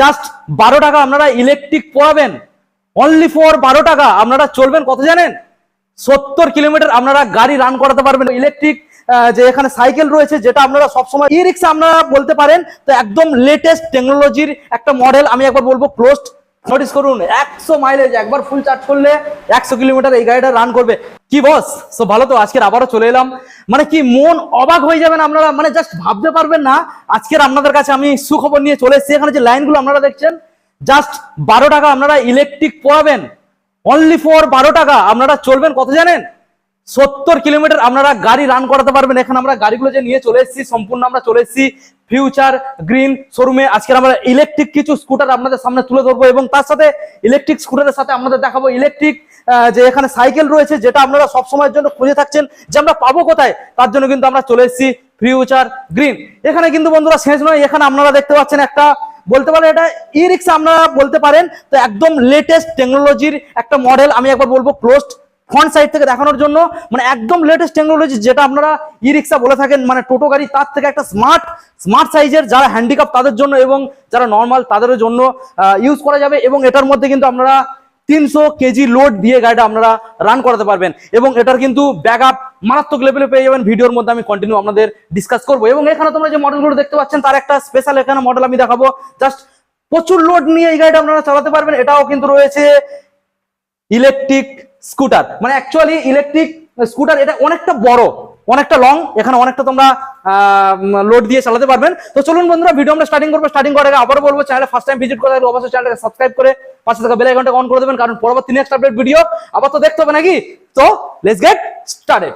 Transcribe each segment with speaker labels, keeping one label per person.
Speaker 1: Just বারো টাকা আপনারা ইলেকট্রিক পড়াবেন। অনলি ফর বারো টাকা আপনারা চলবেন, কত জানেন? সত্তর কিলোমিটার আপনারা গাড়ি রান করাতে পারবেন। ইলেকট্রিক যে এখানে সাইকেল রয়েছে, যেটা আপনারা সবসময় ই রিক্সা আপনারা বলতে পারেন। তো একদম লেটেস্ট টেকনোলজির একটা মডেল আমি একবার বলব ক্লোজড নোটিস করুন, একশো মাইলেজ একবার ফুল চার্জ করলে একশো কিলোমিটার এই গাড়িটা রান করবে। কি বস সো ভালো তো আজকের আবারও চলে এলাম। মানে কি, মন অবাক হয়ে যাবেন আপনারা মানে জাস্ট ভাবতে পারবেন না। আজকের আপনাদের কাছে আমি সুখবর নিয়ে চলে এসেছি। এখানে যে লাইনগুলো আপনারা দেখছেন জাস্ট বারো টাকা আপনারা ইলেকট্রিক পড়াবেন। অনলি ফর বারো টাকা, আপনারা চলবেন কত জানেন? সত্তর কিলোমিটার আপনারা গাড়ি রান করাতে পারবেন। এখানে আমরা গাড়িগুলো যে নিয়ে চলে এসেছি, সম্পূর্ণ আমরা চলে এসেছি। ফিউচার গ্রিন শোরুমে আজকে আমরা ইলেকট্রিক কিছু স্কুটার আপনাদের সামনে তুলে ধরবো এবং তার সাথে ইলেকট্রিক স্কুটারের সাথে আপনাদের দেখাবো ইলেকট্রিক যে এখানে সাইকেল রয়েছে যেটা আপনারা সব সময়ের জন্য খুঁজে থাকছেন যে আমরা পাবো কোথায়, তার জন্য কিন্তু আমরা চলে এসেছি ফিউচার গ্রিন। এখানে কিন্তু বন্ধুরা শেষ নয়, এখানে আপনারা দেখতে পাচ্ছেন একটা, বলতে পারেন এটা ই রিক্সা আপনারা বলতে পারেন, তো একদম লেটেস্ট টেকনোলজির একটা মডেল আমি একবার বলব ক্লোজড ফ্রন্ট সাইড থেকে দেখানোর জন্য মানে একদম লেটেস্ট টেকনোলজি যেটা আপনারা ই রিক্সা বলে থাকেন মানে টোটো গাড়ি, তার থেকে একটা স্মার্ট স্মার্ট সাইজের যারা হ্যান্ডিক্যাপ তাদের জন্য এবং যারা নর্মাল তাদের জন্য ইউজ করা যাবে এবং এটার মধ্যে কিন্তু আপনারা তিনশো কেজি লোড দিয়ে গাড়িটা আপনারা রান করাতে পারবেন এবং এটার কিন্তু ব্যাক আপ মারাত্মক লেভেলে পেয়ে যাবেন। ভিডিওর মধ্যে আমি কন্টিনিউ আপনাদের ডিসকাস করব এবং এখানে তোমরা যে মডেলগুলো দেখতে পাচ্ছেন, তার একটা স্পেশাল এখানে মডেল আমি দেখাবো। জাস্ট প্রচুর লোড নিয়ে এই গাড়িটা আপনারা চালাতে পারবেন। এটাও কিন্তু রয়েছে ইলেকট্রিক স্কুটার। মানে অ্যাকচুয়ালি ইলেকট্রিক স্কুটার এটা অনেকটা বড়, অনেকটা লং এখানে অনেকটা তোমরা লোড দিয়ে চালাতে পারবেন। তো চলুন বন্ধুরা ভিডিও আমরা স্টার্টিং করব। স্টার্টিং করার আগে আবার বলব চ্যানেলে ফার্স্ট টাইম ভিজিট করে অবশ্যই চ্যানেলটাকে সাবস্ক্রাইব করে পাশে থাকা বেল আইকনটা অন করে দেবেন, কারণ পরবর্তী নেক্সট আপডেট ভিডিও আবার তো দেখতে হবে নাকি? তো লেটস গেট স্টার্টেড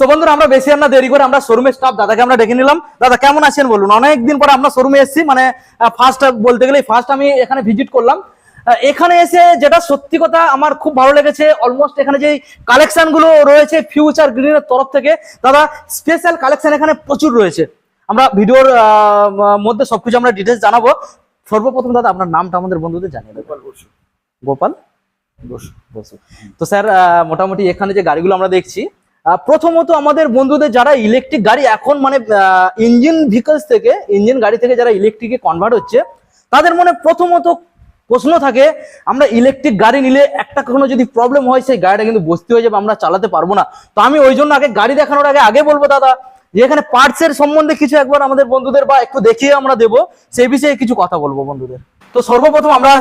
Speaker 1: তো বন্ধুরা আমরা বেশি আর না দেরি করে আমরা শোরুমের স্টাফ দাদাকে আমরা ডেকে নিলাম। দাদা কেমন আছেন বলুন? অনেকদিন পরে আমরা শোরুমে এসেছি মানে ফার্স্ট বলতে গেলে ফার্স্ট আমি এখানে ভিজিট করলাম। এখানে এসে যেটা সত্যি কথা আমার খুব ভালো লেগেছে অলমোস্ট এখানে যে কালেকশনগুলো রয়েছে ফিউচার গ্রিনের তরফ থেকে দাদা স্পেশাল কালেকশন এখানে প্রচুর রয়েছে। আমরা ভিডিওর মধ্যে সবকিছু আমরা ডিটেলস জানাব। সর্বপ্রথম দাদা আপনার নামটা আমাদের বন্ধুদের জানিয়ে দেবেন।
Speaker 2: গোপাল বসু।
Speaker 1: গোপাল? বসু। বসু। তো স্যার মোটামুটি এখানে যে গাড়িগুলো আমরা দেখছি প্রথমত আমাদের বন্ধুদের যারা ইলেকট্রিক গাড়ি এখন মানে ইঞ্জিন ভেহিকলস থেকে ইঞ্জিন গাড়ি থেকে যারা ইলেকট্রিকে কনভার্ট হচ্ছে, তাদের মনে প্রথমত প্রশ্ন থাকে, আমরা ইলেকট্রিক গাড়ি নিলে একটা কোনো যদি প্রবলেম হয়, সেই গাড়িটা কিন্তু বসতে হয়ে যাবে, আমরা চালাতে পারব না। তো আমি ওই জন্য আগে গাড়ি দেখানোর আগে আগে বলব, দাদা, যে এখানে পার্টসের সম্বন্ধে কিছু একবার আমাদের বন্ধুদের বা একটু দেখিয়ে আমরা দেবো, সেই বিষয়ে কিছু কথা বলব বন্ধুদের। তো সর্বপ্রথম আমরা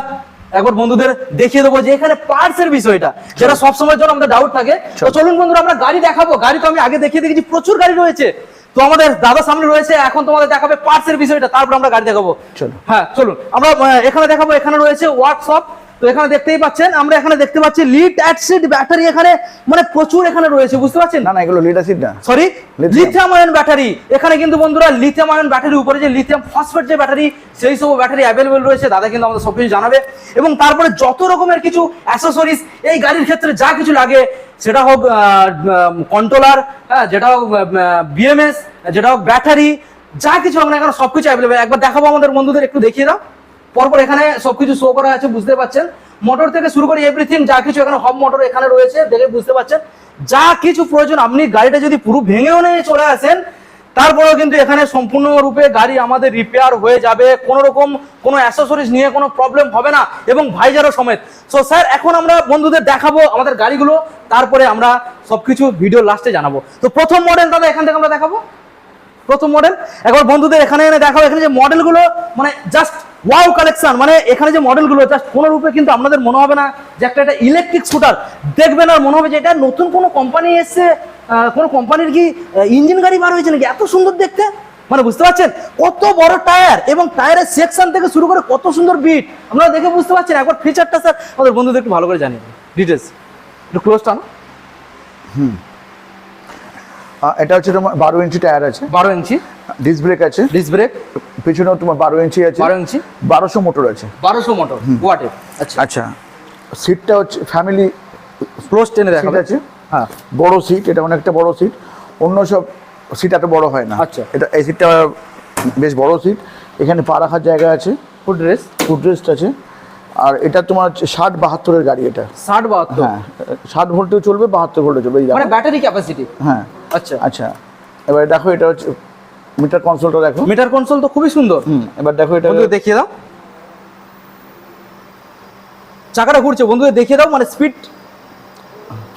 Speaker 1: একবার বন্ধুদের দেখিয়ে দেবো যে এখানে পার্টস এর বিষয়টা যেটা সবসময়ের জন্য আমাদের ডাউট থাকে। তো চলুন বন্ধুরা আমরা গাড়ি দেখাবো। গাড়ি তো আমি আগে দেখিয়ে দেখেছি প্রচুর গাড়ি রয়েছে। তো আমাদের দাদা সামনে রয়েছে এখন তোমাদের দেখাবে পার্টস এর বিষয়টা তারপর আমরা গাড়ি দেখাবো। হ্যাঁ চলুন। আমরা এখানে দেখাবো এখানে রয়েছে ওয়ার্কশপ তো এখানে দেখতেই পাচ্ছেন আমরা এখানে দেখতে পাচ্ছি লিড অ্যাসিড ব্যাটারি এখানে মানে প্রচুর এখানে রয়েছে বুঝতে পারছেন?
Speaker 2: না না এগুলো লিড অ্যাসিড না।
Speaker 1: সরি. লিথিয়াম আয়ন ব্যাটারি এখানে কিন্তু বন্ধুরা লিথিয়াম আয়ন ব্যাটারির উপরে যে লিথিয়াম ফসফেট যে ব্যাটারি সেই সব ব্যাটারি অ্যাভেলেবেল রয়েছে দাদা কিন্তু আমাদের সবকিছু জানাবে। এবং তারপরে যত রকমের কিছু অ্যাসেসরিজ এই গাড়ির ক্ষেত্রে যা কিছু লাগে সেটা হোক কন্ট্রোলার হ্যাঁ যেটা হোক বিএমএস যেটা হোক ব্যাটারি যা কিছু আমরা এখানে সবকিছু অ্যাভেলেবেল একবার দেখাবো আমাদের বন্ধুদের একটু দেখিয়ে দাও। পরপর এখানে সবকিছু শো করা আছে, বুঝতে পারছেন? মোটর থেকে শুরু করে এভরিথিং যা কিছু এখানে হব মোটর এখানে রয়েছে, দেখে বুঝতে পারছেন? যা কিছু প্রয়োজন, আপনি গাড়িটা যদি পুরো ভেঙেও নিয়ে চলে আসেন, তারপরেও কিন্তু এখানে সম্পূর্ণরূপে গাড়ি আমাদের রিপেয়ার হয়ে যাবে। কোনো রকম কোনো অ্যাসেসরিজ নিয়ে কোনো প্রবলেম হবে না, এবং ভাইজারও সমেত। সো স্যার এখন আমরা বন্ধুদের দেখাবো আমাদের গাড়িগুলো, তারপরে আমরা সবকিছু ভিডিও লাস্টে জানাব। তো প্রথম মডেল দাদা, এখান থেকে আমরা দেখাবো? প্রথম মডেল একবার বন্ধুদের এখানে এনে দেখাবো এখানে যে মডেলগুলো মানে জাস্ট ওয়াও কালেকশন মানে এখানে যে মডেলগুলো জাস্ট কোনো রূপে কিন্তু আপনাদের মনে হবে না যে একটা একটা ইলেকট্রিক স্কুটার দেখবেন আর মনে হবে যে এটা নতুন কোনো কোম্পানি এসছে কোনো কোম্পানির কি ইঞ্জিন গাড়ি বার হয়েছে নাকি? এত সুন্দর দেখতে। মানে বুঝতে পারছেন? কত বড় টায়ার এবং টায়ারের সেকশন থেকে শুরু করে কত সুন্দর বিট আপনারা দেখে বুঝতে পারছেন? একবার ফিচারটা স্যার আমাদের বন্ধুদের একটু ভালো করে জানিয়ে ডিটেলস একটু ক্লোজ টানো।
Speaker 2: আহ, এটা হচ্ছে তোমার বারো ইঞ্চি টায়ার আছে।
Speaker 1: বারো ইঞ্চি।
Speaker 2: ডিস্ক ব্রেক আছে।
Speaker 1: ডিস্ক ব্রেক
Speaker 2: পিছনেও তোমার বারো ইঞ্চি আছে।
Speaker 1: বারো ইঞ্চি।
Speaker 2: বারোশো মোটর আছে।
Speaker 1: বারোশো মোটর। ওয়াটের আচ্ছা।
Speaker 2: আচ্ছা। সিটটা হচ্ছে ফ্যামিলি
Speaker 1: ক্লোজ টেনে দেখাবে।
Speaker 2: আছে।
Speaker 1: হ্যাঁ।
Speaker 2: বড় সিট এটা অনেকটা বড় সিট অন্য সব সিট এত বড় হয় না।
Speaker 1: আচ্ছা।
Speaker 2: এটা এই সিটটা বেশ বড় সিট এখানে পা রাখার জায়গা আছে।
Speaker 1: ফুড ড্রেস
Speaker 2: ফুড রেস্ট আছে। আর এটা তোমার ষাট বাহাত্তরের গাড়ি এটা।
Speaker 1: ষাট বাহাত্তর?
Speaker 2: হ্যাঁ ষাট ভোল্টেও চলবে বাহাত্তর ভোল্টে চলবে
Speaker 1: মানে ব্যাটারি ক্যাপাসিটি
Speaker 2: হ্যাঁ।
Speaker 1: আচ্ছা।
Speaker 2: আচ্ছা। এবার দেখো এটা হচ্ছে মিটার কনসোলটা দেখো।
Speaker 1: মিটার কনসোল তো খুবই সুন্দর।
Speaker 2: হুম এবার দেখো এটা
Speaker 1: দেখিয়ে দাও। চাকাটা ঘুরছে বন্ধুদের দেখিয়ে দাও মানে speed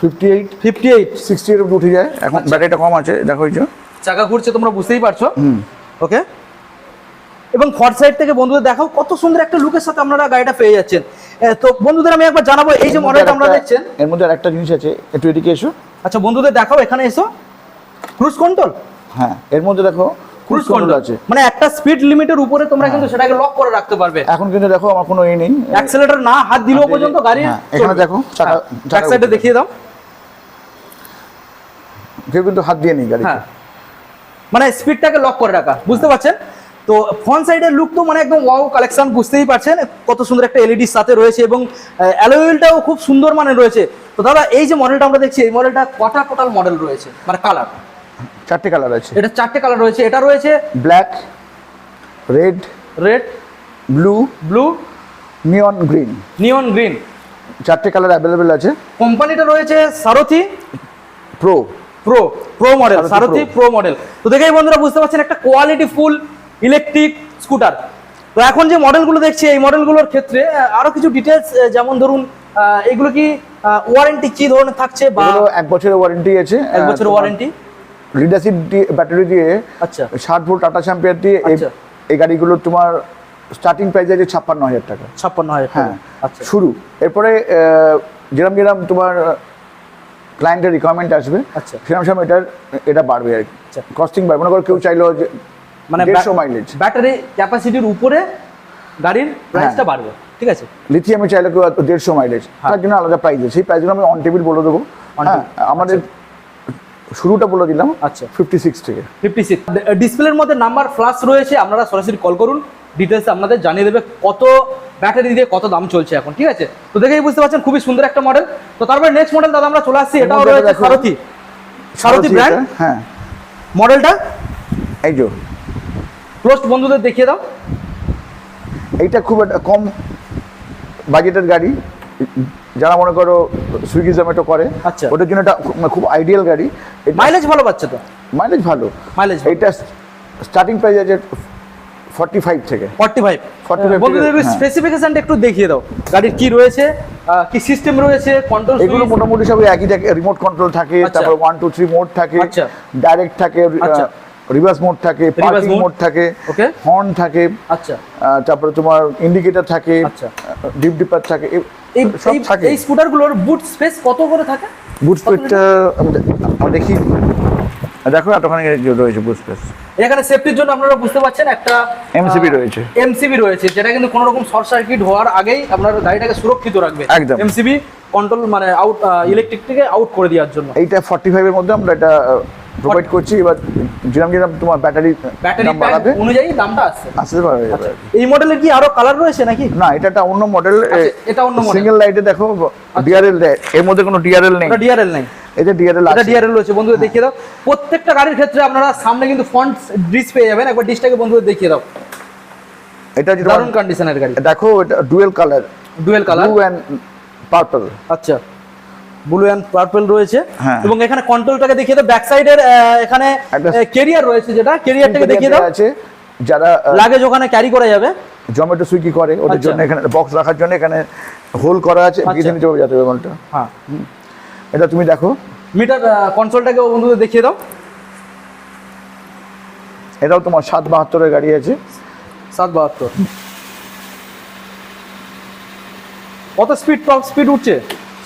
Speaker 2: fifty eight
Speaker 1: fifty eight
Speaker 2: sixty এর উঠে যায়। এখন ব্যাটারিটা কম আছে দেখো এই যে।
Speaker 1: চাকা ঘুরছে তোমরা বুঝতেই পারছ।
Speaker 2: হুম।
Speaker 1: ওকে এবং ফ্রন্ট সাইড থেকে বন্ধুদের দেখাও কত সুন্দর একটা লুকের সাথে আপনারা গাড়িটা পেয়ে যাচ্ছেন। তো বন্ধুদের আমি একবার জানাব এই যে মডেলটা আমরা দেখছেন।
Speaker 2: এর মধ্যে একটা জিনিস আছে একটু এদিকে এসো।
Speaker 1: আচ্ছা বন্ধুদের দেখাও এখানে এসো। ক্রুজ কন্ট্রোল
Speaker 2: হ্যাঁ এর মধ্যে দেখো
Speaker 1: ক্রুজ
Speaker 2: কন্ট্রোল আছে।
Speaker 1: মানে একটা স্পিড লিমিটের উপরে তোমরা কিন্তু সেটাকে লক করে রাখতে পারবে।
Speaker 2: এখন কিন্তু দেখো আমার কোনো এই নেই।
Speaker 1: অ্যাক্সেলেটর না হাত দিলেও পর্যন্ত গাড়ি
Speaker 2: হ্যাঁ, এখানে দেখো, চাকা-
Speaker 1: ব্যাক সাইডে দেখিয়ে দাও।
Speaker 2: কেউ কিন্তু হাত দিয়ে নেই গাড়ি
Speaker 1: হ্যাঁ। মানে স্পিডটাকে লক করে রাখা বুঝতে পারছেন? তো ফ্রন্ট সাইডের লুক তো মানে একদম ওয়াও কালেকশন বুঝতেই পারছেন? কত সুন্দর একটা এলইডির সাথে রয়েছে এবং অ্যালোয়েলটাও খুব সুন্দর মানে রয়েছে। তো দাদা এই যে মডেলটা আমরা দেখছি এই মডেলটা কটা টোটাল মডেল রয়েছে? মানে কালার
Speaker 2: চারটে কালার আছে
Speaker 1: এটা চারটে কালার রয়েছে। এটা রয়েছে?
Speaker 2: Black red
Speaker 1: red
Speaker 2: blue
Speaker 1: blue
Speaker 2: neon green
Speaker 1: neon green
Speaker 2: চারটে কালার অ্যাভেলেবেল আছে।
Speaker 1: কোম্পানিটা রয়েছে Sarathi
Speaker 2: pro
Speaker 1: pro pro model
Speaker 2: Sarathi
Speaker 1: pro model তো দেখেই বন্ধুরা বুঝতে পারছেন একটা কোয়ালিটি ফুল ইলেকট্রিক স্কুটার তো এখন যে মডেলগুলো দেখছি এই মডেলগুলোর ক্ষেত্রে আরও কিছু ডিটেলস যেমন ধরুন এগুলো কি ওয়ারেন্টি কি ধরনের থাকছে বা
Speaker 2: এক বছরের ওয়ারেন্টি আছে
Speaker 1: এক বছরের ওয়ারেন্টি
Speaker 2: লিডারশিপ ব্যাটারি দিয়ে
Speaker 1: আচ্ছা।
Speaker 2: ষাট ভোল্ট টাটা চ্যাম্পিয়ন দিয়ে এই-
Speaker 1: আচ্ছা।
Speaker 2: এই গাড়িগুলো তোমার স্টার্টিং প্রাইস আছে ছাপ্পান্ন হাজার টাকা।
Speaker 1: ছাপ্পান্ন হাজার
Speaker 2: হ্যাঁ
Speaker 1: আচ্ছা।
Speaker 2: শুরু। এরপরে যেরম যেরম তোমার ক্লায়েন্টের রিকোয়ারমেন্ট আসবে
Speaker 1: আচ্ছা।
Speaker 2: সেরকম সেরকম এটার এটা বাড়বে আর কি।
Speaker 1: আচ্ছা।
Speaker 2: কস্টিং বাড়বে। মনে করো কেউ চাইলো যে
Speaker 1: মানে
Speaker 2: মাইলেজ
Speaker 1: ব্যাটারি ক্যাপাসিটির উপরে গাড়ির প্রাইসটা
Speaker 2: হ্যাঁ।
Speaker 1: বাড়বে ঠিক আছে?
Speaker 2: লিথিয়ামে চাইলে দেড়শো মাইলেজ তার জন্য আলাদা প্রাইস আছে। সেই প্রাইসগুলো আমি অন টেবিল বলে দেবো। হ্যাঁ আমাদের শুরুটা বলে দিলাম।
Speaker 1: আচ্ছা।
Speaker 2: ফিফটি সিক্স থেকে।
Speaker 1: ফিফটি সিক্স ডিসপ্লের মধ্যে নাম্বার ফ্লাশ রয়েছে আপনারা সরাসরি কল করুন। ডিটেলস আপনাদের জানিয়ে দেবে কত ব্যাটারি দিয়ে কত দাম চলছে এখন ঠিক আছে? তো দেখেই বুঝতে পারছেন খুবই সুন্দর একটা মডেল তো তারপরে নেক্সট মডেল দাদা আমরা চলে আসছি। এটাও রয়েছে সারথি। সারথি ব্র্যান্ড
Speaker 2: হ্যাঁ।
Speaker 1: মডেলটা
Speaker 2: এই যে।
Speaker 1: ক্লোজ বন্ধুদের দেখিয়ে দাও
Speaker 2: এইটা খুব একটা কম বাজেটের গাড়ি যারা মনে করো সুইগি জোম্যাটো করে
Speaker 1: আচ্ছা।
Speaker 2: ওটার জন্য এটা খুব- আইডিয়াল গাড়ি
Speaker 1: মাইলেজ ভালো পাচ্ছে তো
Speaker 2: মাইলেজ ভালো
Speaker 1: মাইলেজ
Speaker 2: এইটা স্টার্টিং প্রাইস আছে ফর্টি ফাইভ থেকে
Speaker 1: ফর্টি ফাইভ
Speaker 2: 45
Speaker 1: বন্ধুদের
Speaker 2: হ্যাঁ।
Speaker 1: স্পেসিফিকেশনটা একটু দেখিয়ে দাও গাড়ির কি রয়েছে কি সিস্টেম রয়েছে কন্ট্রোল
Speaker 2: এগুলো মোটামুটি সব একই থাকে রিমোট কন্ট্রোল থাকে
Speaker 1: আচ্ছা।
Speaker 2: তারপর ওয়ান টু থ্রি মোড থাকে
Speaker 1: আচ্ছা।
Speaker 2: ডাইরেক্ট থাকে
Speaker 1: আচ্ছা।
Speaker 2: রিভার্স মোড থাকে পার্কিং মোড থাকে
Speaker 1: Okay.
Speaker 2: হর্ন থাকে
Speaker 1: আচ্ছা
Speaker 2: তারপরে তোমার ইন্ডিকেটর থাকে
Speaker 1: আচ্ছা।
Speaker 2: ডিপ ডিপার থাকে
Speaker 1: এই
Speaker 2: সব থাকে
Speaker 1: এই স্কুটারগুলোর বুট স্পেস কত করে থাকে
Speaker 2: বুট স্পেসটা আমরা দেখি দেখো এতখানি রয়েছে বুট স্পেস
Speaker 1: এখানে সেফটির জন্য আপনারা বুঝতে পারছেন একটা
Speaker 2: এমসিবি রয়েছে।
Speaker 1: এমসিবি রয়েছে যেটা কিন্তু কোনো রকম শর্ট সার্কিট হওয়ার আগেই আপনার গাড়িটাকে সুরক্ষিত রাখবে
Speaker 2: একদম।
Speaker 1: এমসিবি কন্ট্রোল মানে আউট ইলেকট্রিক থেকে আউট করে দেওয়ার জন্য
Speaker 2: এইটা ফর্টি ফাইভের মধ্যে আমরা এটা প্রোভাইড করছি এবার যেরকম যেরকম তোমার ব্যাটারি
Speaker 1: ব্যাটারি
Speaker 2: বাড়াবে
Speaker 1: অনুযায়ী দামটা আসছে।
Speaker 2: আসতে পারবে যাবে
Speaker 1: এই মডেলের কি আরও কালার রয়েছে নাকি?
Speaker 2: না এটা একটা অন্য মডেল
Speaker 1: আচ্ছা, এটা অন্য মডেল
Speaker 2: সিঙ্গেল লাইটে দেখো ডিআরএল এর মধ্যে কোনো ডিআরএল নেই।
Speaker 1: ডিআরএল নাই।
Speaker 2: এটা ডিআরএল
Speaker 1: এটা
Speaker 2: আছে।
Speaker 1: ডিআরএল রয়েছে। বন্ধুদের দেখিয়ে দাও। প্রত্যেকটা গাড়ির ক্ষেত্রে আপনারা সামনে কিন্তু ফ্রন্ট ডিস পেয়ে যাবেন। একবার ডিসটাকে বন্ধুদের দেখিয়ে দাও।
Speaker 2: এটা
Speaker 1: দারুণ কন্ডিশনের গাড়ি।
Speaker 2: দেখো এটা dual colour
Speaker 1: dual colour
Speaker 2: blue and purple
Speaker 1: আচ্ছা। ব্লু অ্যান্ড পার্পল রয়েছে।
Speaker 2: হ্যাঁ।
Speaker 1: এবং এখানে কন্ট্রোলটাকে দেখিয়ে দাও। ব্যাক সাইডের এখানে কেরিয়ার রয়েছে যেটা। কেরিয়ারটাকে দেখিয়ে দাও।
Speaker 2: আছে। যারা
Speaker 1: লাগেজ ওখানে ক্যারি করা যাবে।
Speaker 2: জমেটো সুইগি করে ওদের
Speaker 1: আচ্ছা।
Speaker 2: জন্য এখানে বক্স রাখার জন্য এখানে হোল করা আছে।
Speaker 1: আচ্ছা।
Speaker 2: গিয়ে নিতে হবে যাতে মালটা
Speaker 1: হ্যাঁ।
Speaker 2: এটা তুমি দেখো।
Speaker 1: মিটার কনসোলটাকে বন্ধুদের দেখিয়ে দাও।
Speaker 2: এটাও তোমার সাত বাহাত্তরের গাড়ি আছে।
Speaker 1: সাত বাহাত্তর। কত স্পিড টপ স্পিড উঠছে?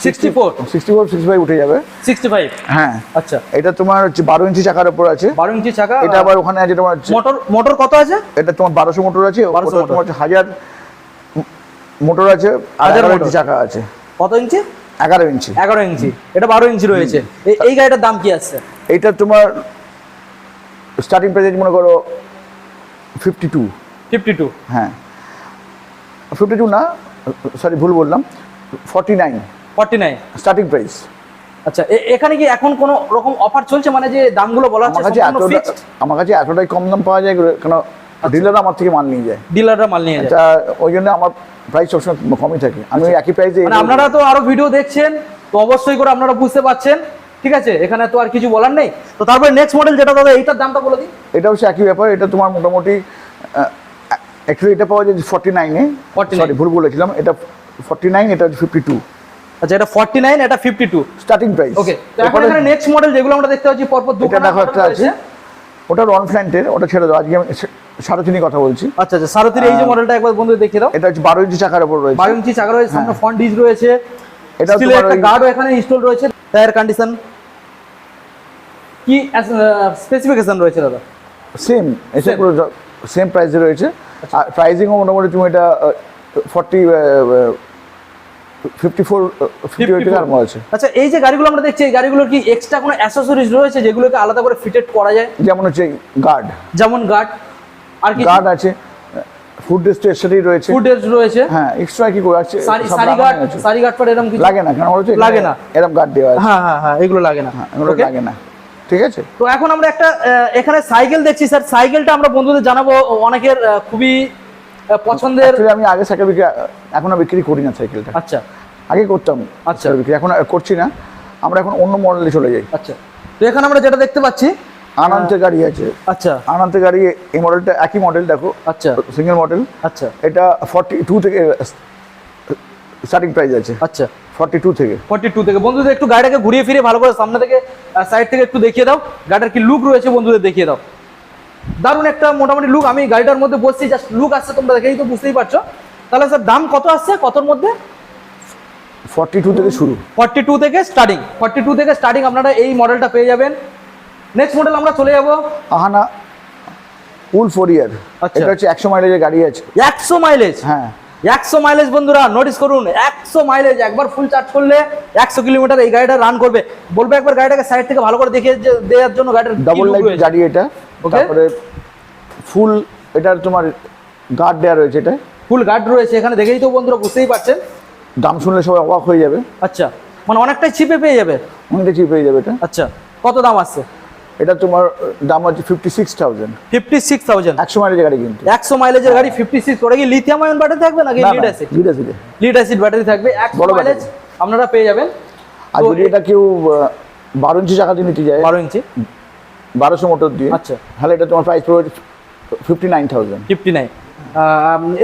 Speaker 1: Sixty four
Speaker 2: sixty four sixty five উঠে যাবে।
Speaker 1: সিক্সটি ফাইভ
Speaker 2: হ্যাঁ।
Speaker 1: আচ্ছা।
Speaker 2: এটা তোমার হচ্ছে বারো ইঞ্চি চাকার উপর আছে।
Speaker 1: বারো ইঞ্চি চাকা
Speaker 2: এটা আবার ওখানে আছে তোমার
Speaker 1: মোটর মোটর কত আছে?
Speaker 2: এটা তোমার বারোশো মোটর আছে
Speaker 1: 1200
Speaker 2: ওটা তোমার হচ্ছে হাজার মোটর আছে আর। ইঞ্চি চাকা আছে।
Speaker 1: কত ইঞ্চি?
Speaker 2: এগারো ইঞ্চি।
Speaker 1: এগারো ইঞ্চি। এটা বারো ইঞ্চি রয়েছে। এই- গাড়িটার দাম কি আসছে
Speaker 2: এইটা তোমার স্টার্টিং প্রাইস মনে করো ফিফটি টু
Speaker 1: ফিফটি টু
Speaker 2: হ্যাঁ। ফিফটি টু না সরি ভুল বললাম। Forty nine
Speaker 1: forty nine
Speaker 2: starting price
Speaker 1: আচ্ছা এখানে কি এখন কোনো রকম অফার চলছে? মানে যে দামগুলো বলা হচ্ছে
Speaker 2: আমার কাছে এতটাই কম দাম পাওয়া যায় কেন ডিলাররা আমার থেকে মাল নিয়ে যায়।
Speaker 1: ডিলাররা মাল নিয়ে যায়।
Speaker 2: ওই জন্য আমার প্রাইস সবসময় কমই থাকে। আমি ওই একই প্রাইসে
Speaker 1: মানে আপনারা তো আরও ভিডিও দেখছেন তো অবশ্যই করে আপনারা বুঝতে পারছেন। ঠিক আছে? এখানে তো আর কিছু বলার নেই। তো তারপরে নেক্সট মডেল যেটা দাদা এইটার দামটা বলে দিই।
Speaker 2: এটা হচ্ছে একই ব্যাপার। এটা তোমার মোটামুটি অ্যাকচুয়ালি এটা পাওয়া যায় ফর্টি নাইনে
Speaker 1: 49
Speaker 2: সরি ভুল বলেছিলাম। এটা ফর্টি নাইন এটা ফিফটি টু
Speaker 1: আচ্ছা এটা ফর্টি নাইন এটা fifty two
Speaker 2: starting price
Speaker 1: okay এখন এখানে নেক্সট মডেল যেগুলো আমরা দেখতে পাচ্ছি পরপর দুখানা
Speaker 2: দেখো একটা আছে। ওটা রন ফ্ল্যান্টের ওটা ছেড়ে দাও। আজকে আমি সারথিনী কথা বলছি।
Speaker 1: আচ্ছা আচ্ছা সারথির এই যে মডেলটা একবার বন্ধু দেখিয়ে দাও।
Speaker 2: এটা হচ্ছে বারো ইঞ্চি চাকার উপর রয়েছে।
Speaker 1: বারো ইঞ্চি চাকা রয়েছে সামনে ফ্রন্ট ডিজ রয়েছে।
Speaker 2: এটা
Speaker 1: একটা গার্ডও এখানে ইনস্টল রয়েছে। টায়ার কন্ডিশন কি স্পেসিফিকেশন রয়েছে দাদা?
Speaker 2: সেম এসে পুরো সেম প্রাইসে রয়েছে। আর প্রাইসিংও মোটামুটি তুমি এটা forty fifty four fifty eight টাকার মতো আছে
Speaker 1: আচ্ছা এই যে গাড়িগুলো আমরা দেখছি এই গাড়িগুলোর কি এক্সট্রা কোনো অ্যাসেসরিজ রয়েছে যেগুলোকে আলাদা করে ফিটেড করা যায়?
Speaker 2: যেমন হচ্ছে গার্ড
Speaker 1: যেমন গার্ড আর কি
Speaker 2: গার্ড আছে ফুড স্টেশনারি রয়েছে।
Speaker 1: ফুড রয়েছে।
Speaker 2: হ্যাঁ এক্সট্রা কি করে আছে
Speaker 1: সারি সারি
Speaker 2: লাগানো
Speaker 1: গার্ড সারি গার্ড পর এরকম কিছু?
Speaker 2: লাগে না কারণ ওরা হচ্ছে
Speaker 1: লাগে না।
Speaker 2: এরকম গার্ড দেওয়া আছে।
Speaker 1: হ্যাঁ হ্যাঁ হ্যাঁ এগুলো লাগে না।
Speaker 2: এগুলো
Speaker 1: Okay?
Speaker 2: লাগে না। ঠিক আছে?
Speaker 1: তো এখন আমরা একটা এখানে সাইকেল দেখছি। স্যার সাইকেলটা আমরা বন্ধুদের জানাব। অনেকের খুবই পছন্দের
Speaker 2: আমি আগে সাইকেল বিক্রি এখনও বিক্রি করি না সাইকেলটা
Speaker 1: আচ্ছা।
Speaker 2: আগে করতাম
Speaker 1: আচ্ছা।
Speaker 2: বিক্রি এখন করছি না। আমরা এখন অন্য মডেলে চলে যাই।
Speaker 1: আচ্ছা। তো এখানে আমরা যেটা দেখতে পাচ্ছি
Speaker 2: আনন্দের গাড়ি আছে।
Speaker 1: আচ্ছা।
Speaker 2: আনন্দের গাড়ি এই মডেলটা একই মডেল দেখো।
Speaker 1: আচ্ছা।
Speaker 2: সিঙ্গেল মডেল
Speaker 1: আচ্ছা।
Speaker 2: এটা ফর্টি টু থেকে স্টার্টিং প্রাইস আছে।
Speaker 1: আচ্ছা।
Speaker 2: ফর্টি টু থেকে।
Speaker 1: ফর্টি টু থেকে। বন্ধুদের একটু গাড়িটাকে ঘুরিয়ে ফিরে ভালো করে সামনে থেকে সাইড থেকে একটু দেখিয়ে দাও। গাড়িটার কি লুক রয়েছে বন্ধুদের দেখিয়ে দাও। দারুণ একটা মোটামুটি লুক আমি গাড়িটার মধ্যে বসছি জাস্ট লুক আসছে তোমরা দেখেই তো বুঝতেই পারছ। তাহলে স্যার দাম কত আসছে? কতর মধ্যে?
Speaker 2: ফর্টি টু থেকে শুরু।
Speaker 1: ফর্টি টু থেকে স্টার্টিং ফর্টি টু থেকে স্টার্টিং আপনারা এই মডেলটা পেয়ে যাবেন। নেক্সট মডেল আমরা চলে যাব।
Speaker 2: আহানা উল ফোর ইয়ার
Speaker 1: আচ্ছা।
Speaker 2: এটা হচ্ছে একশো মাইলেজের গাড়ি আছে।
Speaker 1: একশো মাইলেজ
Speaker 2: হ্যাঁ।
Speaker 1: একশো মাইলেজ বন্ধুরা নোটিস করুন একশো মাইলেজ একবার ফুল চার্জ করলে একশো কিলোমিটার এই গাড়িটা রান করবে। বলবে একবার গাড়িটাকে সাইড থেকে ভালো করে দেখিয়ে দেওয়ার জন্য গাড়িটার
Speaker 2: ডাবল লাইট গাড়ি এটা। তারপরে ফুল এটার তোমার গার্ড দেওয়া রয়েছে এটা।
Speaker 1: ফুল গার্ড রয়েছে এখানে দেখেই তো বন্ধুরা বুঝতেই পারছেন।
Speaker 2: দাম শুনলে সবাই অবাক হয়ে যাবে।
Speaker 1: আচ্ছা মানে অনেকটাই চিপে পেয়ে যাবে?
Speaker 2: অনেকটা চিপ হয়ে যাবে এটা।
Speaker 1: আচ্ছা কত দাম আসছে
Speaker 2: এটা তোমার দাম হচ্ছে fifty six thousand
Speaker 1: fifty six thousand
Speaker 2: একশো মাইলেজের গাড়ি কিন্তু।
Speaker 1: একশো মাইলেজের গাড়ি ফিফটি সিক্স ওটা কি লিথিয়াম আয়ন ব্যাটারি থাকবে নাকি লিড অ্যাসিড
Speaker 2: লিড অ্যাসিডে
Speaker 1: লিড অ্যাসিড ব্যাটারি থাকবে একশো মাইলেজ আপনারা পেয়ে যাবেন।
Speaker 2: আর যদি এটা কেউ বারো ইঞ্চি চাকা দিয়ে নিতে যায়
Speaker 1: বারো ইঞ্চি?
Speaker 2: বারোশো মোটর দিয়ে
Speaker 1: আচ্ছা।
Speaker 2: তাহলে এটা তোমার প্রাইস পড়বে fifty nine thousand
Speaker 1: fifty nine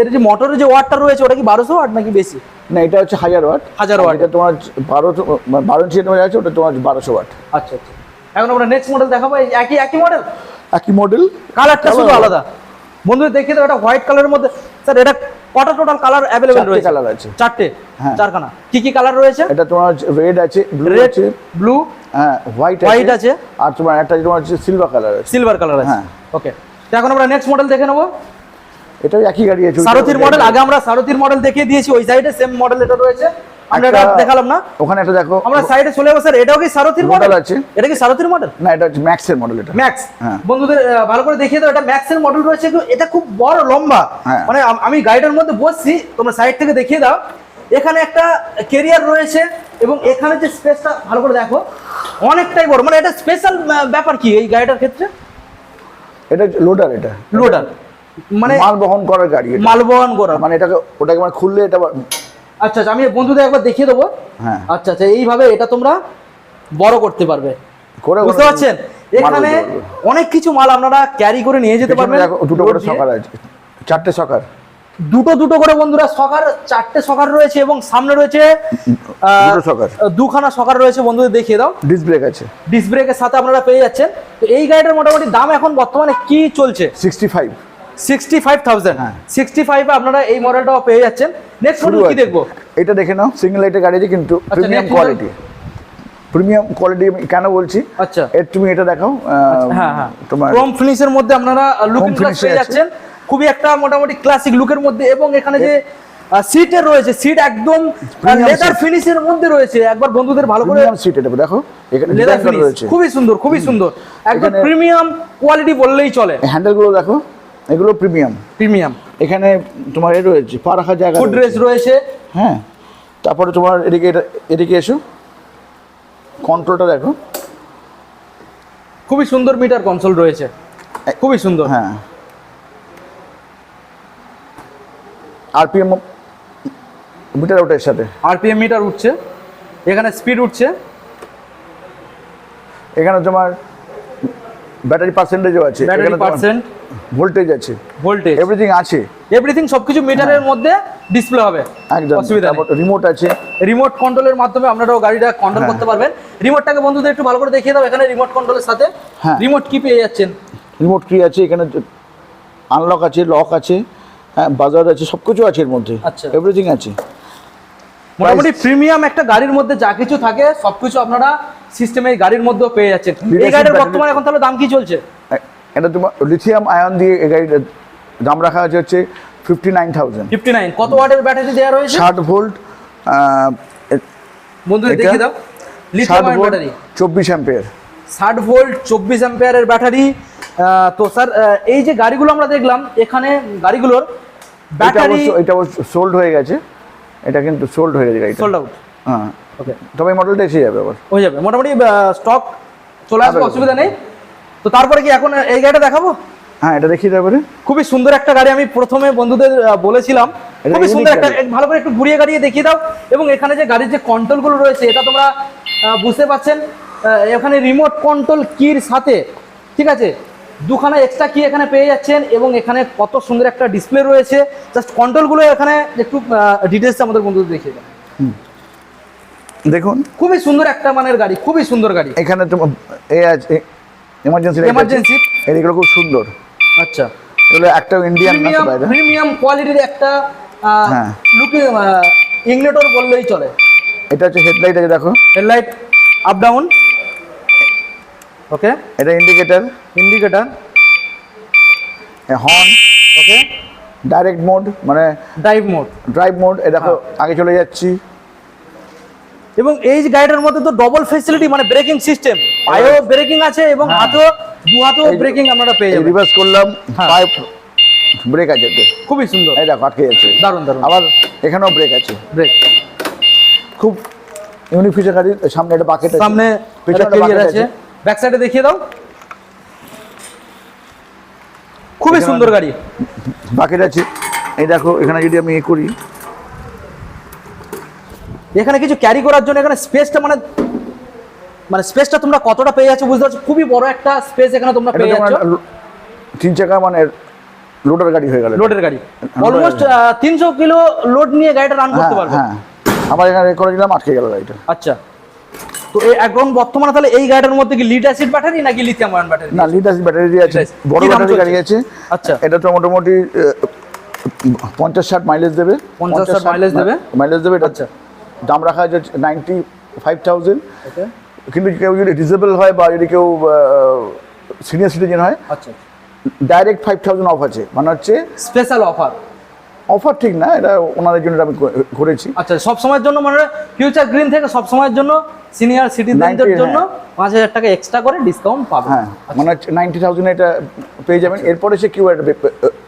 Speaker 1: এর যে মোটরের যে ওয়াটটা রয়েছে ওটা কি বারোশো ওয়াট নাকি বেশি?
Speaker 2: না এটা হচ্ছে হাজার ওয়াট।
Speaker 1: হাজার watt।
Speaker 2: এটা তোমার বারোশো বারো ইঞ্চি আছে ওটা তোমার বারোশো ওয়াট।
Speaker 1: আচ্ছা আচ্ছা। এখন আমরা নেক্সট মডেল দেখাবো। একই একই মডেল
Speaker 2: একই মডেল
Speaker 1: কালারটা শুধু আলাদা। বন্ধু দেখিয়ে দাও এটা হোয়াইট কালারের মধ্যে। স্যার এটা কটা টোটাল কালার অ্যাভেলেবেল রয়েছে?
Speaker 2: কালার আছে।
Speaker 1: চারটে?
Speaker 2: হ্যাঁ।
Speaker 1: চারখানা। কি কি কালার রয়েছে?
Speaker 2: এটা তোমার রেড আছে ব্লু
Speaker 1: রেড
Speaker 2: আছে।
Speaker 1: ব্লু
Speaker 2: হ্যাঁ হোয়াইট
Speaker 1: হোয়াইট আছে।
Speaker 2: আর তোমার একটা তোমার হচ্ছে সিলভার কালার আছে।
Speaker 1: সিলভার কালার আছে।
Speaker 2: হ্যাঁ।
Speaker 1: ওকে এখন আমরা নেক্সট মডেল দেখে নেব।
Speaker 2: এটাও একই গাড়ি আছে
Speaker 1: সারথির মডেল আগে আমরা সারথির মডেল দেখিয়ে দিয়েছি ওই সাইডে সেম মডেল এটা রয়েছে। আমরা এটা দেখালাম না?
Speaker 2: ওখানে একটা দেখো
Speaker 1: আমরা সাইডে চলে যাব স্যার এটাও কি সারথির মডেল
Speaker 2: আছে।
Speaker 1: এটা কি সারথির মডেল
Speaker 2: না এটা হচ্ছে মডেল এটা।
Speaker 1: ম্যাক্স। বন্ধুদের ভালো করে দেখিয়ে দাও এটা মডেল রয়েছে এটা খুব বড় লম্বা।
Speaker 2: হ্যাঁ।
Speaker 1: মানে আমি গাড়িটার মধ্যে বসছি তোমরা সাইড থেকে দেখিয়ে দাও। এখানে একটা কেরিয়ার রয়েছে এবং এখানে যে স্পেসটা ভালো করে দেখো অনেকটাই বড়। মানে এটা স্পেশাল ব্যাপার কি এই গাড়িটার ক্ষেত্রে?
Speaker 2: এটা লোডার এটা।
Speaker 1: লোডার মানে
Speaker 2: মাল বহন করার গাড়ি এটা।
Speaker 1: মালবহন করা
Speaker 2: মানে এটাকে ওটাকে মানে খুললে এটা
Speaker 1: আচ্ছা আচ্ছা আমি বন্ধুদের একবার দেখিয়ে দেবো।
Speaker 2: হ্যাঁ।
Speaker 1: আচ্ছা আচ্ছা এইভাবে এটা তোমরা বড় করতে পারবে।
Speaker 2: করে
Speaker 1: বুঝতে পারছেন? এখানে অনেক কিছু মাল আপনারা ক্যারি করে নিয়ে যেতে পারবেন।
Speaker 2: দুটো করে। সকার আছে। চারটে সকার
Speaker 1: দুটো দুটো করে বন্ধুরা সকার চারটে সকার রয়েছে এবং সামনে রয়েছে
Speaker 2: দুটো সকার।
Speaker 1: দুখানা সকার রয়েছে বন্ধুদের দেখিয়ে দাও।
Speaker 2: ডিস ব্রেক আছে।
Speaker 1: ডিস ব্রেকের সাথে আপনারা পেয়ে যাচ্ছেন। তো এই গাড়িটার মোটামুটি দাম এখন বর্তমানে কি চলছে?
Speaker 2: Sixty five
Speaker 1: sixty five thousand. Sixty ফাইভে আপনারা এই মডেলটাও পেয়ে যাচ্ছেন। নেক্সট মডেল কি দেখব?
Speaker 2: এটা দেখে নাও সিঙ্গেল লাইটের গাড়ি কিন্তু প্রিমিয়াম কোয়ালিটি প্রিমিয়াম কোয়ালিটি কেন বলছি?
Speaker 1: আচ্ছা।
Speaker 2: তুমি এটা দেখাও
Speaker 1: হ্যাঁ হ্যাঁ।
Speaker 2: তোমার
Speaker 1: ক্রোম ফিনিশের মধ্যে আপনারা লুকিং গ্লাস পেয়ে যাচ্ছেন। খুবই একটা মোটামুটি ক্লাসিক লুকের মধ্যে এবং এখানে যে সিটের রয়েছে সিট একদম লেদার। ফিনিশের মধ্যে রয়েছে। একবার বন্ধুদের ভালো করে
Speaker 2: সিট এটা দেখো। এখানে
Speaker 1: লেদার ফিনিশ খুবই সুন্দর খুবই সুন্দর। একদম প্রিমিয়াম কোয়ালিটি বললেই চলে।
Speaker 2: হ্যান্ডেলগুলো দেখো। এগুলো প্রিমিয়াম।
Speaker 1: প্রিমিয়াম।
Speaker 2: এখানে তোমার এ রয়েছে পা রাখার জায়গা
Speaker 1: ফুড
Speaker 2: রয়েছে।
Speaker 1: রেস রয়েছে।
Speaker 2: হ্যাঁ তারপরে তোমার এদিকে এদিকে এসো। কন্ট্রোলটা দেখো।
Speaker 1: খুবই সুন্দর মিটার কনসোল রয়েছে। খুবই সুন্দর।
Speaker 2: হ্যাঁ। আরপিএম মিটার ওটার সাথে।
Speaker 1: আরপিএম মিটার উঠছে। এখানে স্পিড উঠছে।
Speaker 2: এখানে তোমার ব্যাটারি পার্সেন্টেজও আছে।
Speaker 1: ব্যাটারি পার্সেন্ট
Speaker 2: ভোল্টেজ আছে।
Speaker 1: ভোল্টেজ।
Speaker 2: এভরিথিং আছে।
Speaker 1: এভরিথিং সবকিছু মিটারের মধ্যে ডিসপ্লে হবে।
Speaker 2: একদম।
Speaker 1: অসুবিধা নেই।
Speaker 2: রিমোট আছে।
Speaker 1: রিমোট কন্ট্রোলের মাধ্যমে আপনারাও গাড়িটা কন্ট্রোল
Speaker 2: হ্যাঁ।
Speaker 1: করতে পারবেন। রিমোটটাকে বন্ধুদের একটু ভালো করে দেখিয়ে দাও এখানে রিমোট কন্ট্রোলের সাথে।
Speaker 2: হ্যাঁ।
Speaker 1: রিমোট কি পেয়ে যাচ্ছেন?
Speaker 2: রিমোট কি আছে এখানে আনলক আছে লক আছে হ্যাঁ বাজার আছে সবকিছু আছে এর মধ্যে।
Speaker 1: আচ্ছা।
Speaker 2: এভরিথিং আছে।
Speaker 1: মোটামুটি প্রিমিয়াম একটা গাড়ির মধ্যে যা কিছু থাকে সবকিছু আপনারা সিস্টেমে গাড়ির মধ্যেও পেয়ে যাচ্ছেন। এই গাড়ির বর্তমানে এখন তাহলে দাম কি চলছে?
Speaker 2: এটা তোমার লিথিয়াম আয়ন দিয়ে এই গাড়িটার দাম রাখা আছে হচ্ছে fifty nine thousand
Speaker 1: fifty nine কত ওয়াটের ব্যাটারি দেওয়া রয়েছে?
Speaker 2: ষাট ভোল্ট
Speaker 1: দেখিয়ে দাও। Lithium battery.
Speaker 2: চব্বিশ অ্যাম্পেয়ার
Speaker 1: ষাট ভোল্ট চব্বিশ অ্যাম্পিয়ারের ব্যাটারি। তো স্যার এই যে গাড়িগুলো আমরা দেখলাম এখানে গাড়িগুলোর ব্যাটারি
Speaker 2: এটা সোল্ড হয়ে গেছে। এটা কিন্তু সোল্ড হয়ে গেছে গাড়িটা।
Speaker 1: সোল্ড আউট
Speaker 2: হ্যাঁ।
Speaker 1: ওকে
Speaker 2: তবে মডেলটা এসে যাবে আবার।
Speaker 1: হয়ে যাবে। মোটামুটি স্টক চলে আসবে অসুবিধা নেই। তো তারপরে কি এখন এই গাড়িটা দেখাবো?
Speaker 2: হ্যাঁ এটা দেখিয়ে দেবে
Speaker 1: খুবই সুন্দর একটা গাড়ি আমি প্রথমে বন্ধুদের বলেছিলাম। খুবই সুন্দর একটা ভালো করে একটু ঘুরিয়ে গাড়িয়ে দেখিয়ে দাও। এবং এখানে যে গাড়ির যে কন্ট্রোলগুলো রয়েছে এটা তোমরা বুঝতে পারছেন। আহ, এখানে রিমোট কন্ট্রোল কির সাথে ঠিক আছে? দুখানা এক্সট্রা কি এখানে পেয়ে যাচ্ছেন এবং এখানে কত সুন্দর একটা ডিসপ্লে রয়েছে। জাস্ট কন্ট্রোলগুলো এখানে একটু ডিটেলস আমাদের বন্ধুদের দেখিয়ে দাও।
Speaker 2: দেখুন।
Speaker 1: খুবই সুন্দর একটা মানের গাড়ি খুবই সুন্দর গাড়ি।
Speaker 2: এখানে তোমার এ আছে এমার্জেন্সি
Speaker 1: Emergency।
Speaker 2: এদিকগুলো খুব সুন্দর।
Speaker 1: আচ্ছা।
Speaker 2: এগুলো একটা ইন্ডিয়ান
Speaker 1: প্রিমিয়াম কোয়ালিটির একটা
Speaker 2: হ্যাঁ।
Speaker 1: লুকিং ইগনেটর বললেই চলে।
Speaker 2: এটা হচ্ছে হেডলাইট আছে দেখো।
Speaker 1: হেডলাইট আপ ডাউন ওকে
Speaker 2: এটা indicator
Speaker 1: indicator
Speaker 2: horn
Speaker 1: okay
Speaker 2: direct mode মানে
Speaker 1: ড্রাইভ মোড
Speaker 2: ড্রাইভ মোড এ দেখো আগে চলে যাচ্ছি।
Speaker 1: এবং এই গাড়িটার মধ্যে তো ডবল ফেসিলিটি মানে ব্রেকিং সিস্টেম পায়েও ব্রেকিং আছে এবং
Speaker 2: হ্যাঁ।
Speaker 1: হাতেও দু হাতেও ব্রেকিং আপনারা পেয়ে যাবেন।
Speaker 2: রিভার্স করলাম
Speaker 1: হ্যাঁ।
Speaker 2: পাইপ ব্রেক আছে
Speaker 1: খুবই সুন্দর।
Speaker 2: এই দেখো আটকে যাচ্ছে।
Speaker 1: দারুণ দারুণ।
Speaker 2: আবার এখানেও ব্রেক আছে।
Speaker 1: ব্রেক
Speaker 2: খুব ইউনিক ফিচার গাড়ি সামনে একটা বাকেট আছে।
Speaker 1: সামনে
Speaker 2: পেছনে
Speaker 1: ক্যারিয়ার আছে। ব্যাক সাইডে দেখিয়ে দাও। খুবই সুন্দর গাড়ি।
Speaker 2: বাকেট আছে। এই দেখো এখানে যদি আমি এ করি
Speaker 1: এখানে কিছু ক্যারি করার জন্য এখানে স্পেসটা মানে মানে স্পেসটা তোমরা কতটা পেয়ে যাচ্ছ বুঝতে পারছ? খুবই বড় একটা স্পেস এখানে তোমরা পেয়ে যাচ্ছ।
Speaker 2: তিন চাকা মানে লোডার গাড়ি হয়ে গেল
Speaker 1: লোডের গাড়ি। অলমোস্ট তিনশো কিলো লোড নিয়ে গাড়িটা রান করতে
Speaker 2: হ্যাঁ
Speaker 1: পারবে।
Speaker 2: হ্যাঁ। আবার এখানে করে দিলাম আটকে গেল গাড়িটা।
Speaker 1: আচ্ছা। তো এই এখন বর্তমানে তাহলে এই গাড়িটার মধ্যে কি লিড অ্যাসিড ব্যাটারি নাকি লিথিয়াম আয়ন ব্যাটারি
Speaker 2: না লিড আছে। ব্যাটারি আছে বড় ব্যাটারি গাড়ি আছে।
Speaker 1: আচ্ছা।
Speaker 2: এটা তো মোটামুটি পঞ্চাশ ষাট মাইলেজ দেবে।
Speaker 1: 50 মাইলেজ দেবে?
Speaker 2: মাইলেজ দেবে এটা।
Speaker 1: আচ্ছা।
Speaker 2: দাম রাখা আছে নাইনটি ফাইভ থাউজেন্ড কিন্তু কেউ যদি ডিসেবল হয় বা যদি কেউ সিনিয়র সিটিজেন হয়
Speaker 1: আচ্ছা
Speaker 2: ডাইরেক্ট ফাইভ থাউজেন্ড অফ আছে। মানে হচ্ছে
Speaker 1: স্পেশাল অফার
Speaker 2: অফার ঠিক না এটা ওনাদের জন্য আমি করে- করেছি।
Speaker 1: আচ্ছা সব সময়ের জন্য মানে ফিউচার গ্রিন থেকে সব সময়ের জন্য সিনিয়র সিটিজেনদের
Speaker 2: 90
Speaker 1: জন্য
Speaker 2: হ্যাঁ।
Speaker 1: পাঁচ হাজার টাকা এক্সট্রা করে ডিসকাউন্ট পাবে
Speaker 2: হ্যাঁ মানে হচ্ছে নাইনটি থাউজেন্ড এটা পেয়ে যাবেন। এরপরে সে কেউ একটা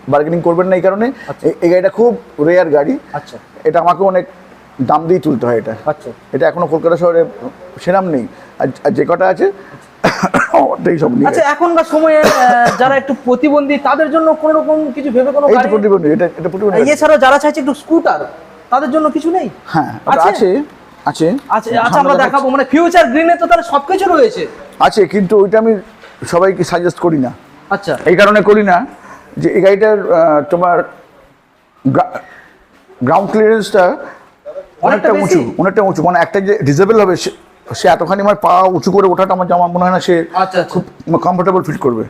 Speaker 2: বার্গেনিং করবেন না এই কারণে। এই- এই গাড়িটা খুব রেয়ার গাড়ি।
Speaker 1: আচ্ছা।
Speaker 2: এটা আমাকে অনেক দাম দিয়ে তুলতে হয় এটা।
Speaker 1: আচ্ছা।
Speaker 2: এটা এখনও কলকাতা শহরে সেরাম নেই। আর যে কটা আছে ওটাই সব নিয়ে
Speaker 1: আচ্ছা এখনকার সময়ে যারা একটু প্রতিবন্ধী তাদের জন্য কোনো রকম কিছু ভেবে কোনো
Speaker 2: প্রতিবন্ধী এটা এটা প্রতিবন্ধী গাড়ি।
Speaker 1: এছাড়াও যারা চাইছে একটু স্কুটার তাদের জন্য কিছু নেই?
Speaker 2: হ্যাঁ
Speaker 1: আছে?
Speaker 2: আছে আছে।
Speaker 1: আচ্ছা আমরা দেখাবো। মানে ফিউচার গ্রিনে তো সবকিছু রয়েছে।
Speaker 2: আছে কিন্তু ওইটা আমি সবাইকে সাজেস্ট করি না।
Speaker 1: আচ্ছা।
Speaker 2: এই কারণে করি না যে এই গাড়িটার তোমার গ্রাউন্ড ক্লিয়ারেন্সটা অনেকটা উঁচু অনেকটা উঁচু। মানে একটা যে ডিসেবল হবে সে- এতখানি আমার পা উঁচু করে ওঠাটা আমার আমার মনে হয় না সে
Speaker 1: আচ্ছা, আচ্ছা।
Speaker 2: খুব কমফোর্টেবল ফিল করবে।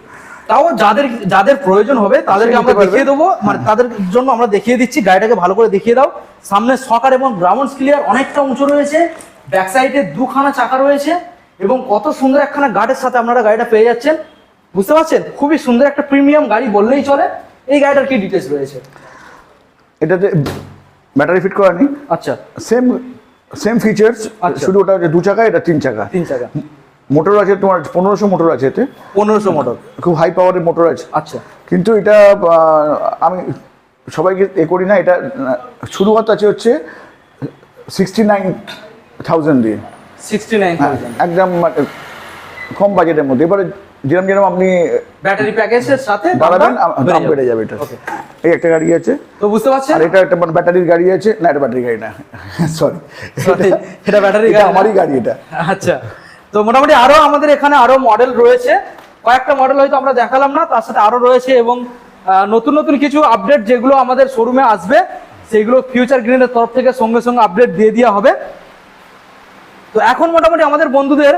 Speaker 1: তাও যাদের যাদের প্রয়োজন হবে তাদেরকে আমরা দেখিয়ে দেবো। মানে তাদের জন্য আমরা দেখিয়ে দিচ্ছি গাড়িটাকে ভালো করে দেখিয়ে দাও। সামনে সকার এবং গ্রাউন্ড ক্লিয়ার অনেকটা উঁচু রয়েছে। ব্যাক সাইডে দুখানা চাকা রয়েছে এবং কত সুন্দর একখানা গার্ডের সাথে আপনারা গাড়িটা পেয়ে যাচ্ছেন। বুঝতে পারছেন? খুবই সুন্দর একটা প্রিমিয়াম গাড়ি বললেই চলে। এই গাড়িটার কি ডিটেলস রয়েছে?
Speaker 2: এটাতে ব্যাটারি ফিট করা নেই।
Speaker 1: আচ্ছা।
Speaker 2: Same same features. শুধু ওটা হচ্ছে দু চাকা এটা তিন চাকা।
Speaker 1: তিন চাকা।
Speaker 2: মোটর আছে তোমার পনেরোশো মোটর আছে এতে।
Speaker 1: পনেরোশো মোটর
Speaker 2: খুব হাই পাওয়ারের মোটর আছে।
Speaker 1: আচ্ছা।
Speaker 2: কিন্তু এটা আমি সবাইকে এ করি না এটা শুরুয়াত আছে হচ্ছে সিক্সটি নাইন থাউজেন্ড দিয়ে।
Speaker 1: সিক্সটি নাইন
Speaker 2: হ্যাঁ, একদম মানে কম বাজেটের মধ্যে। এবারে যেরকম যেরকম আপনি
Speaker 1: ব্যাটারি প্যাকেজের সাথে
Speaker 2: বাড়াবেন দাম বেড়ে যাবে। এটা. এই একটা গাড়ি আছে।
Speaker 1: তো বুঝতে পারছেন?
Speaker 2: আর এটা একটা মানে ব্যাটারির গাড়ি আছে। না এটা ব্যাটারি গাড়ি না। সরি
Speaker 1: এটা ব্যাটারি গাড়ি
Speaker 2: আমারই গাড়ি এটা।
Speaker 1: আচ্ছা। তো মোটামুটি আরও আমাদের এখানে আরও মডেল রয়েছে। কয়েকটা মডেল হয়তো আমরা দেখালাম না তার সাথে আরও রয়েছে এবং নতুন নতুন কিছু আপডেট যেগুলো আমাদের শোরুমে আসবে সেইগুলো ফিউচার গ্রিনের তরফ থেকে সঙ্গে সঙ্গে আপডেট দিয়ে দেওয়া হবে। তো এখন মোটামুটি আমাদের বন্ধুদের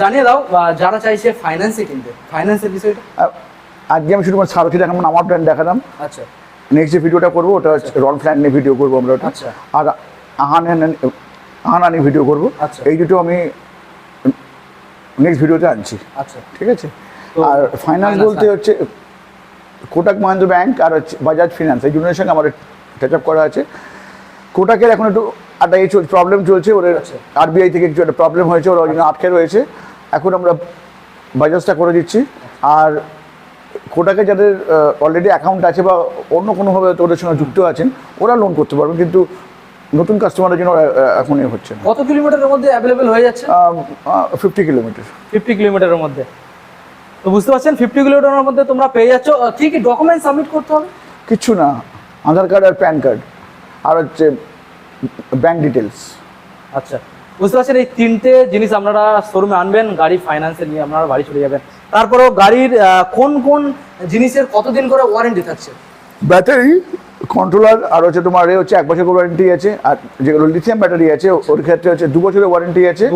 Speaker 1: জানিয়ে দাও যারা চাইছে ফাইন্যান্সে কিনতে। ফাইন্যান্সের বিষয়টা?
Speaker 2: আজকে আমি শুধু সারথি দেখালাম আমার ব্র্যান্ড দেখালাম
Speaker 1: আচ্ছা।
Speaker 2: নেক্সট যে ভিডিওটা করব ওটা রল ফ্ল্যান নিয়ে ভিডিও করব আমরা ওটা।
Speaker 1: আচ্ছা।
Speaker 2: আর আহান আহানা নিয়ে ভিডিও করব।
Speaker 1: আচ্ছা।
Speaker 2: এই দুটো আমি নেক্সট ভিডিওতে আনছি।
Speaker 1: আচ্ছা।
Speaker 2: ঠিক আছে? আর ফাইন্যান্স বলতে। হচ্ছে কোটাক মহেন্দ্র ব্যাংক আর হচ্ছে বাজাজ ফিনান্স এই দুজনের সঙ্গে আমার টাচ আপ করা আছে। কোটাকের এখন একটু একটা এই প্রবলেম চলছে ওদের। আরবিআই থেকে কিছু একটা প্রবলেম হয়েছে ওরা ওই জন্য আটকে রয়েছে। এখন আমরা বাজাজটা করে দিচ্ছি। আর কোটাকে যাদের অলরেডি অ্যাকাউন্ট আছে বা অন্য কোনোভাবে ওদের সঙ্গে যুক্ত আছেন ওরা লোন করতে পারবেন কিন্তু নতুন কাস্টমারের জন্য এখন হচ্ছে
Speaker 1: কত কিলোমিটারের মধ্যে অ্যাভেলেবেল হয়ে যাচ্ছে?
Speaker 2: ফিফটি কিলোমিটার
Speaker 1: ফিফটি কিলোমিটারের মধ্যে। তো বুঝতে পারছেন ফিফটি কিলোমিটারের মধ্যে তোমরা পেয়ে যাচ্ছ। কি কি ডকুমেন্ট সাবমিট করতে হবে।
Speaker 2: কিচ্ছু না আধার কার্ড আর প্যান কার্ড আর হচ্ছে ব্যাংক ডিটেলস
Speaker 1: আচ্ছা বুঝতে পারছেন এই তিনটে জিনিস আপনারা শোরুমে আনবেন গাড়ি ফাইন্যান্সে নিয়ে আপনারা বাড়ি চলে যাবেন। তারপরেও গাড়ির কোন কোন জিনিসের কতদিন করে ওয়ারেন্টি থাকছে?
Speaker 2: ব্যাটারি কন্ট্রোলার আর হচ্ছে তোমার এ হচ্ছে এক বছর ওয়ারেন্টি আছে আর যেগুলো লিথিয়াম ব্যাটারি আছে ওর ক্ষেত্রে হচ্ছে দু বছরের ওয়ারেন্টি আছে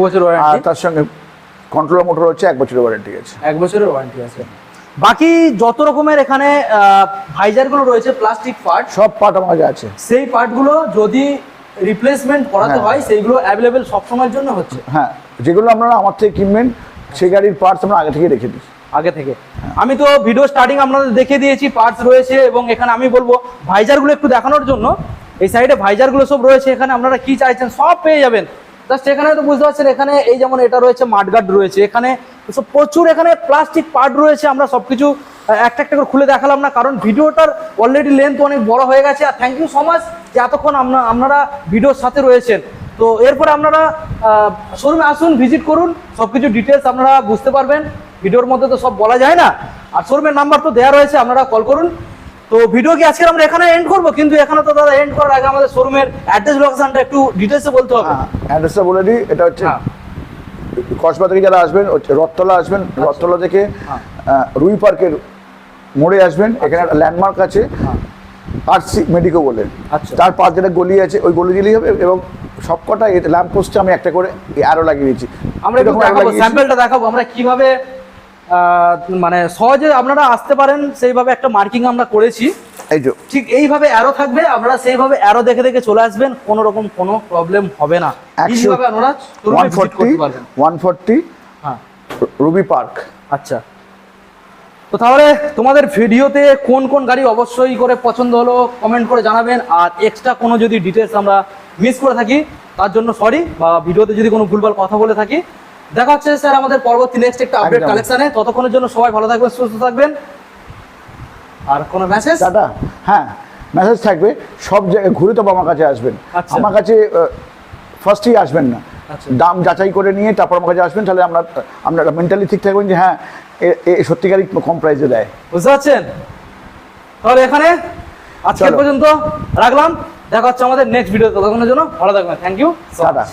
Speaker 2: আর তার সঙ্গে কন্ট্রোলার মোটর হচ্ছে এক বছরের ওয়ারেন্টি আছে।
Speaker 1: এক বছরের ওয়ারেন্টি আছে। বাকি যত রকমের এখানে ভাইজারগুলো রয়েছে প্লাস্টিক পার্ট
Speaker 2: সব পার্ট আমার কাছে আছে।
Speaker 1: সেই পার্টগুলো যদি রিপ্লেসমেন্ট করাতে
Speaker 2: হ্যাঁ।
Speaker 1: হয় সেইগুলো অ্যাভেলেবেল সবসময়ের জন্য হচ্ছে।
Speaker 2: হ্যাঁ যেগুলো আপনারা আমার থেকে কিনবেন সেই গাড়ির পার্টস আমরা আগে থেকে রেখে দিই
Speaker 1: আগে থেকে। আমি তো ভিডিও স্টার্টিং আপনাদের দেখে দিয়েছি পার্টস রয়েছে এবং এখানে আমি বলব ভাইজারগুলো একটু দেখানোর জন্য। এই সাইডে ভাইজারগুলো সব রয়েছে এখানে আপনারা কি চাইছেন সব পেয়ে যাবেন। জাস্ট এখানে তো বুঝতে পারছেন এখানে এই যেমন এটা রয়েছে মাঠগার্ড রয়েছে এখানে সব প্রচুর এখানে প্লাস্টিক পার্ট রয়েছে আমরা সবকিছু একটা একটা করে খুলে দেখালাম না কারণ ভিডিওটার অলরেডি লেন্থ অনেক বড় হয়ে গেছে। আর থ্যাংক ইউ সো মাচ যে এতক্ষণ আপনা- আপনারা ভিডিওর সাথে রয়েছেন। তো এরপরে আপনারা শোরুমে আসুন ভিজিট করুন সবকিছু ডিটেলস আপনারা বুঝতে পারবেন। ভিডিওর মধ্যে তো সব বলা যায় না। আর শোরুমের নাম্বার তো দেওয়া রয়েছে আপনারা কল করুন। তো ভিডিও কি আজকে আমরা এখানে এন্ড করব? কিন্তু এখানে তো দাদা এন্ড করার আগে আমাদের শোরুমের অ্যাড্রেস লোকেশনটা একটু ডিটেলসে বলতে হবে।
Speaker 2: অ্যাড্রেসটা বলে দিই এটা হচ্ছে
Speaker 1: হ্যাঁ।
Speaker 2: কসবা থেকে যারা আসবেন হচ্ছে রথতলা আসবেন। রথতলা থেকে
Speaker 1: হ্যাঁ।
Speaker 2: রুই পার্কের মোড়ে আসবেন এখানে একটা ল্যান্ডমার্ক আছে। আরসি মেডিকো বলে।
Speaker 1: আচ্ছা।
Speaker 2: তার পাঁচ যেটা গলি আছে ওই গলি দিলেই হবে এবং সবকটা ল্যাম্প পোস্টে আমি একটা করে অ্যারো লাগিয়ে দিয়েছি।
Speaker 1: আমরা একটু
Speaker 2: এরকম।
Speaker 1: স্যাম্পলটা দেখাবো আমরা কীভাবে মানে সহজে আপনারা আসতে পারেন সেইভাবে একটা মার্কিং আমরা করেছি।
Speaker 2: এই যে।
Speaker 1: ঠিক এইভাবে অ্যারো থাকবে আপনারা সেইভাবে অ্যারো দেখে দেখে চলে আসবেন কোনো রকম কোনো প্রবলেম হবে না। এইভাবে আপনারা showroom এ
Speaker 2: ওয়ান
Speaker 1: visit
Speaker 2: ফোরটি
Speaker 1: করতে পারবেন।
Speaker 2: ওয়ান ফোরটি
Speaker 1: হ্যাঁ।
Speaker 2: রুবি পার্ক
Speaker 1: আচ্ছা। তো তাহলে তোমাদের ভিডিওতে কোন কোন গাড়ি অবশ্যই করে পছন্দ হলো কমেন্ট করে জানাবেন। আর এক্সট্রা কোনো যদি ডিটেলস আমরা মিস করে থাকি তার জন্য সরি বা ভিডিওতে যদি কোনো ভুলভাল কথা বলে থাকি। দেখা হচ্ছে স্যার আমাদের পরবর্তী নেক্সট একটা আপডেট। কালেকশনে ততক্ষণের জন্য সবাই ভালো থাকবেন সুস্থ থাকবেন। আর কোনো মেসেজ
Speaker 2: দাদা হ্যাঁ মেসেজ থাকবে। সব জায়গায় ঘুরে তো আমার কাছে আসবেন।
Speaker 1: আচ্ছা।
Speaker 2: আমার কাছে ফার্স্টেই আসবেন না।
Speaker 1: আচ্ছা।
Speaker 2: দাম যাচাই করে নিয়ে তারপর আমার কাছে আসবেন। তাহলে আমরা আপনারা মেন্টালি ঠিক থাকবেন যে হ্যাঁ সত্যিকারই কম প্রাইসে দেয়।
Speaker 1: বুঝতে পারছেন? তাহলে এখানে আজকের পর্যন্ত রাখলাম। দেখা হচ্ছে আমাদের নেক্সট ভিডিও ততক্ষণের জন্য ভালো থাকবেন। Thank you
Speaker 2: tata.